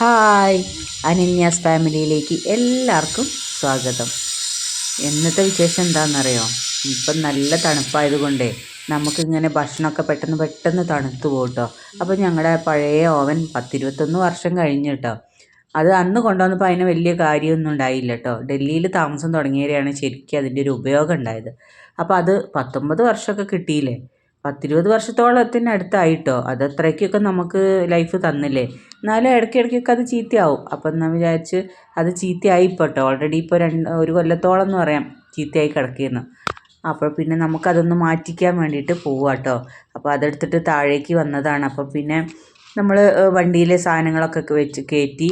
Hi. അനന്യാസ് ഫാമിലിയിലേക്ക് എല്ലാവർക്കും സ്വാഗതം. എന്നത്തെ വിശേഷം എന്താണെന്നറിയോ? ഇപ്പം നല്ല തണുപ്പായതുകൊണ്ടേ നമുക്കിങ്ങനെ ഭക്ഷണമൊക്കെ പെട്ടെന്ന് പെട്ടെന്ന് തണുത്തു പോട്ടോ അപ്പോൾ ഞങ്ങളുടെ പഴയ ഓവൻ പത്തിരുപത്തൊന്ന് വർഷം കഴിഞ്ഞ് കേട്ടോ അത് അന്ന് കൊണ്ടുവന്നപ്പോൾ അതിന് വലിയ കാര്യമൊന്നും ഉണ്ടായില്ല കേട്ടോ ഡൽഹിയിൽ താമസം തുടങ്ങിയവരെയാണ് ശരിക്കും അതിന്റെ ഒരു ഉപയോഗം ഉണ്ടായത്. അപ്പോൾ അത് പത്തൊമ്പത് വർഷമൊക്കെ കിട്ടിയില്ലേ? പത്തിരുപത് വർഷത്തോളത്തിന് അടുത്തായിട്ടോ അത് അത്രയ്ക്കൊക്കെ നമുക്ക് ലൈഫ് തന്നില്ലേ? എന്നാലും ഇടയ്ക്ക് ഇടയ്ക്കൊക്കെ അത് ചീത്തയാവും. അപ്പം എന്നാൽ വിചാരിച്ച് അത് ചീത്തയായി ഇപ്പോൾ കേട്ടോ ഓൾറെഡി ഇപ്പോൾ രണ്ട് ഒരു കൊല്ലത്തോളം എന്ന് പറയാം ചീത്തയായി കിടക്കുന്നു. അപ്പോൾ പിന്നെ നമുക്കതൊന്ന് മാറ്റിക്കാൻ വേണ്ടിയിട്ട് പോവുക കേട്ടോ അപ്പോൾ അതെടുത്തിട്ട് താഴേക്ക് വന്നതാണ്. അപ്പോൾ പിന്നെ നമ്മൾ വണ്ടിയിലെ സാധനങ്ങളൊക്കെ വെച്ച് കയറ്റി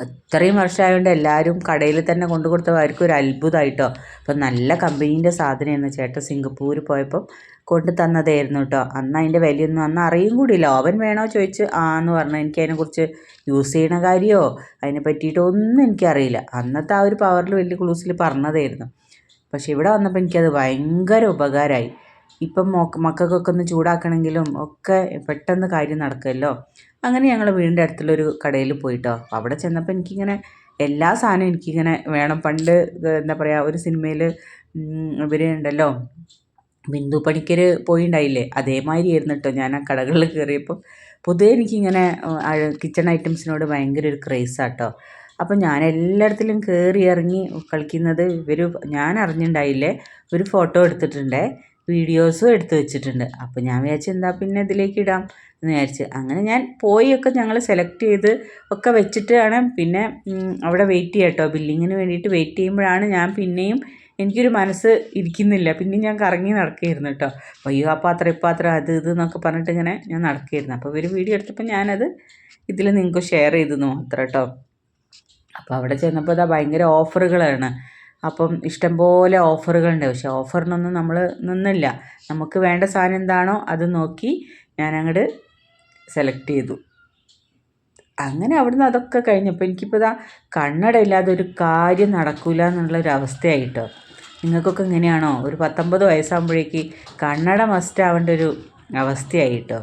അത്രയും വർഷമായതുകൊണ്ട് എല്ലാവരും കടയിൽ തന്നെ കൊണ്ടു കൊടുത്തപ്പോൾ അവർക്ക് ഒരു അത്ഭുതമായിട്ടോ അപ്പം നല്ല കമ്പനീന്റെ സാധനമായിരുന്നു. ചേട്ടൻ സിംഗപ്പൂർ പോയപ്പം കൊണ്ടു തന്നതായിരുന്നു കേട്ടോ. അന്ന് അതിന്റെ വിലയൊന്നും അന്ന് അറിയും കൂടിയില്ല. ഓവൻ വേണോ ചോദിച്ച് ആ എന്ന് പറഞ്ഞു. എനിക്ക് അതിനെക്കുറിച്ച് യൂസ് ചെയ്യണ കാര്യമോ അതിനെ പറ്റിയിട്ടോ ഒന്നും എനിക്കറിയില്ല. അന്നത്തെ ആ ഒരു പവറിൽ വലിയ ക്ലൂസിൽ പറഞ്ഞതായിരുന്നു. പക്ഷെ ഇവിടെ വന്നപ്പോൾ എനിക്കത് ഭയങ്കര ഉപകാരമായി. ഇപ്പം മക്കൾക്കൊക്കെ ഒന്ന് ചൂടാക്കണമെങ്കിലും ഒക്കെ പെട്ടെന്ന് കാര്യം നടക്കുമല്ലോ അങ്ങനെ ഞങ്ങൾ വീടിന്റെ അടുത്തുള്ളൊരു കടയിൽ പോയിട്ടോ. അവിടെ ചെന്നപ്പോൾ എനിക്കിങ്ങനെ എല്ലാ സാധനവും എനിക്കിങ്ങനെ വേണം. പണ്ട് എന്താ പറയുക ഒരു സിനിമയിൽ ഇവർ ഉണ്ടല്ലോ ബിന്ദു പണിക്കർ പോയിണ്ടായില്ലേ? അതേമാതിരി ആയിരുന്നു കേട്ടോ ഞാൻ ആ കടകളിൽ കയറിയപ്പോൾ പൊതുവെ എനിക്കിങ്ങനെ കിച്ചൺ ഐറ്റംസിനോട് ഭയങ്കര ഒരു ക്രേസാട്ടോ അപ്പം ഞാൻ എല്ലായിടത്തിലും കയറി ഇറങ്ങി കളിക്കുന്നത് ഇവർ ഞാൻ അറിഞ്ഞിട്ടുണ്ടായില്ലേ ഒരു ഫോട്ടോ എടുത്തിട്ടുണ്ടേ. വീഡിയോസും എടുത്തു വെച്ചിട്ടുണ്ട്. അപ്പോൾ ഞാൻ വിചാരിച്ചു എന്താ പിന്നെ ഇതിലേക്ക് ഇടാം എന്ന് വിചാരിച്ച്. അങ്ങനെ ഞാൻ പോയി ഒക്കെ ഞങ്ങൾ സെലക്ട് ചെയ്ത് ഒക്കെ വെച്ചിട്ടാണ്. പിന്നെ അവിടെ വെയിറ്റ് ചെയ്യാം കേട്ടോ. ബില്ലിങ്ങിന് വേണ്ടിയിട്ട് വെയിറ്റ് ചെയ്യുമ്പോഴാണ് ഞാൻ പിന്നെയും എനിക്കൊരു മനസ്സ് ഇരിക്കുന്നില്ല. പിന്നെ ഞാൻ കറങ്ങി നടക്കുകയായിരുന്നു കേട്ടോ. അയ്യോ ആ പാത്രം ഇപ്പാത്രം അത് ഇത് എന്നൊക്കെ പറഞ്ഞിട്ട് ഇങ്ങനെ ഞാൻ നടക്കുകയായിരുന്നു. അപ്പോൾ ഇവർ വീഡിയോ എടുത്തപ്പോൾ ഞാനത് ഇതിൽ നിങ്ങൾക്ക് ഷെയർ ചെയ്തു മാത്രം കേട്ടോ. അപ്പോൾ അവിടെ ചെന്നപ്പോൾ ഇതാ ഭയങ്കര ഓഫറുകളാണ് അപ്പം ഇഷ്ടംപോലെ ഓഫറുകളുണ്ട്. പക്ഷെ ഓഫറിനൊന്നും നമ്മൾ നിന്നില്ല. നമുക്ക് വേണ്ട സാധനം എന്താണോ അത് നോക്കി ഞാൻ അങ്ങോട്ട് സെലക്ട് ചെയ്തു. അങ്ങനെ അവിടുന്ന് അതൊക്കെ കഴിഞ്ഞപ്പോൾ എനിക്കിപ്പോൾ ഇതാ കണ്ണട ഇല്ലാതെ ഒരു കാര്യം നടക്കില്ല എന്നുള്ളൊരവസ്ഥയായിട്ടോ നിങ്ങൾക്കൊക്കെ ഇങ്ങനെയാണോ ഒരു പത്തൊമ്പത് വയസ്സാകുമ്പോഴേക്ക് കണ്ണട മസ്റ്റ് ആവേണ്ട ഒരു അവസ്ഥയായിട്ടോ.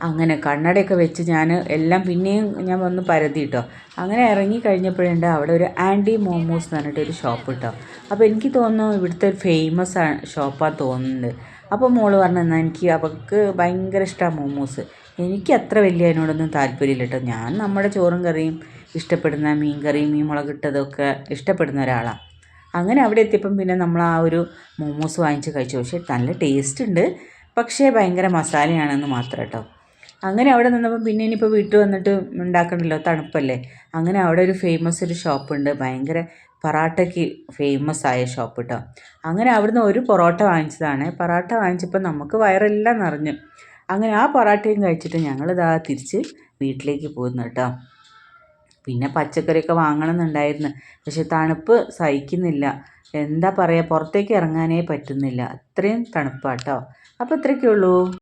അങ്ങനെ കണ്ണടയൊക്കെ വെച്ച് ഞാൻ എല്ലാം പിന്നെയും ഞാൻ വന്ന് പരതി കേട്ടോ അങ്ങനെ ഇറങ്ങി കഴിഞ്ഞപ്പോഴുണ്ട് അവിടെ ഒരു ആന്റി മോമോസ് എന്ന് പറഞ്ഞിട്ട് ഒരു ഷോപ്പ് കേട്ടോ അപ്പോൾ എനിക്ക് തോന്നുന്നു ഇവിടുത്തെ ഒരു ഫേമസ് ഷോപ്പാണ് തോന്നുന്നത് അപ്പോൾ മോൾ പറഞ്ഞു എന്നാൽ എനിക്ക് അവൾക്ക് ഭയങ്കര ഇഷ്ടമാണ് മോമോസ്. എനിക്ക് അത്ര വലിയ അതിനോടൊന്നും താല്പര്യമില്ല കേട്ടോ ഞാൻ നമ്മുടെ ചോറും കറിയും ഇഷ്ടപ്പെടുന്ന മീൻ കറിയും മീൻ മുളകിട്ടതൊക്കെ ഇഷ്ടപ്പെടുന്ന ഒരാളാണ് അങ്ങനെ അവിടെ എത്തിയപ്പം പിന്നെ നമ്മൾ ആ ഒരു മോമോസ് വാങ്ങിച്ച് കഴിച്ചു. പക്ഷേ നല്ല ടേസ്റ്റ് ഉണ്ട്. പക്ഷേ ഭയങ്കര മസാലയാണെന്ന് മാത്രം കേട്ടോ അങ്ങനെ അവിടെ നിന്നപ്പോൾ പിന്നെ ഇനിയിപ്പോൾ വീട്ടിൽ വന്നിട്ട് ഉണ്ടാക്കണമല്ലോ തണുപ്പല്ലേ? അങ്ങനെ അവിടെ ഒരു ഫേമസ് ഒരു ഷോപ്പുണ്ട് ഭയങ്കര പൊറാട്ടയ്ക്ക് ഫേമസ് ആയ ഷോപ്പ് കേട്ടോ അങ്ങനെ അവിടുന്ന് ഒരു പൊറോട്ട വാങ്ങിച്ചതാണ്. പൊറോട്ട വാങ്ങിച്ചപ്പോൾ നമുക്ക് വയറെല്ലാം നിറഞ്ഞു. അങ്ങനെ ആ പൊറാട്ടയും കഴിച്ചിട്ട് ഞങ്ങളിതാ തിരിച്ച് വീട്ടിലേക്ക് പോകുന്നു കേട്ടോ. പിന്നെ പച്ചക്കറിയൊക്കെ വാങ്ങണമെന്നുണ്ടായിരുന്നു. പക്ഷെ തണുപ്പ് സഹിക്കുന്നില്ല. എന്താ പറയുക പുറത്തേക്ക് ഇറങ്ങാനേ പറ്റുന്നില്ല. അത്രയും തണുപ്പാട്ടോ. അപ്പോൾ ഇത്രയൊക്കെ ഉള്ളൂ